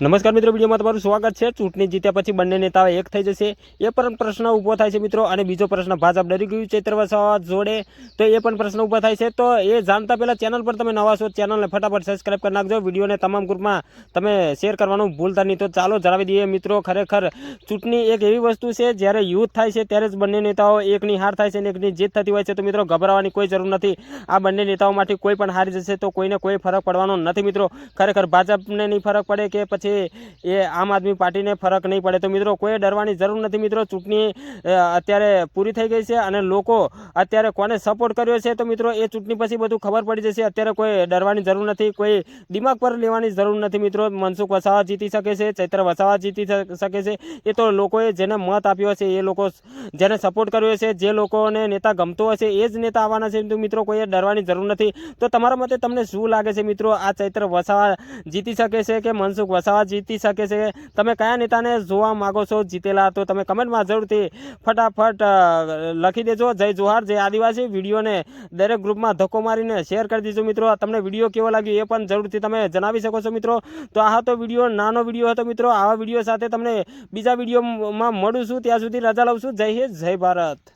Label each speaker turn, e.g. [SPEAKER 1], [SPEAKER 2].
[SPEAKER 1] નમસ્કાર મિત્રો, વિડીયોમાં તમારું સ્વાગત છે. ચૂંટણી જીત્યા પછી બંને નેતાઓ એક થઈ જશે. એ પણ પ્રશ્ન ઊભો થાય છે મિત્રો અને બીજો પ્રશ્ન ભાજપ ડરી ગયું ચૈત્ર વસાવા જોડે. તો એ પણ પ્રશ્ન ઊભો થાય છે. તો એ જાણતા પહેલાં ચેનલ પર તમે નવા છો ચેનલને ફટાફટ સબસ્ક્રાઈબ કરી નાખજો. વિડીયોને તમામ ગ્રુપમાં તમે શેર કરવાનું ભૂલતા નહીં. તો ચાલો જણાવી દઈએ મિત્રો, ખરેખર ચૂંટણી એક એવી વસ્તુ છે, જ્યારે યુથ થાય છે ત્યારે જ બંને નેતાઓ એકની હાર થાય છે અને એકની જીત થતી હોય છે. તો મિત્રો, ગભરાવાની કોઈ જરૂર નથી. આ બંને નેતાઓમાંથી કોઈ પણ હારી જશે તો કોઈને કોઈ ફરક પડવાનો નથી મિત્રો. ખરેખર ભાજપને નહીં ફરક પડે કે પછી એ આમ આદમી પાર્ટીને ફરક નહીં પડે. તો મિત્રો, કોઈ ડરવાની જરૂર નથી. મિત્રો, ચૂંટણી અત્યારે પૂરી થઈ ગઈ છે અને લોકો અત્યારે કોને સપોર્ટ કર્યો છે તો મિત્રો એ ચૂંટણી પછી બધું ખબર પડી જશે. અત્યારે કોઈ ડરવાની જરૂર નથી, કોઈ દિમાગ પર લેવાની જરૂર નથી મિત્રો. મનસુખ વસાવા જીતી શકે છે, ચૈત્ર વસાવા જીતી શકે છે. એ તો લોકોએ જેને મત આપ્યો છે, એ લોકો જેને સપોર્ટ કર્યો છે, જે લોકોને નેતા ગમતો હશે, એ જ નેતા આવવાના છે. મિત્રો કોઈએ ડરવાની જરૂર નથી. તો તમારા મતે તમને શું લાગે છે મિત્રો? આ ચૈત્ર વસાવા જીતી શકે છે કે મનસુખ વસાવા જીતી શકે છે? તમે કયા નેતાને જોવા માગો છો? જીતેલા તો તમે કમેન્ટમાં જરૂરથી ફટાફટ લખી દેજો. જય જોહાર જય આદિવાસી વિડીયોને દરેક ગ્રુપમાં ધક્કો મારીને શેર કરી દીજો મિત્રો તમને વીડિયો કેવો લાગ્યો એ પણ જરૂરથી તમે જણાવી શકો છો, મિત્રો. તો આ હતો વીડિયો, નાનો વીડિયો હતો, મિત્રો. આવા વીડિયો સાથે તમને બીજા વિડીયોમાં મળું છું. ત્યાં સુધી રજા લઉં છું. જય હિન્દ, જય ભારત.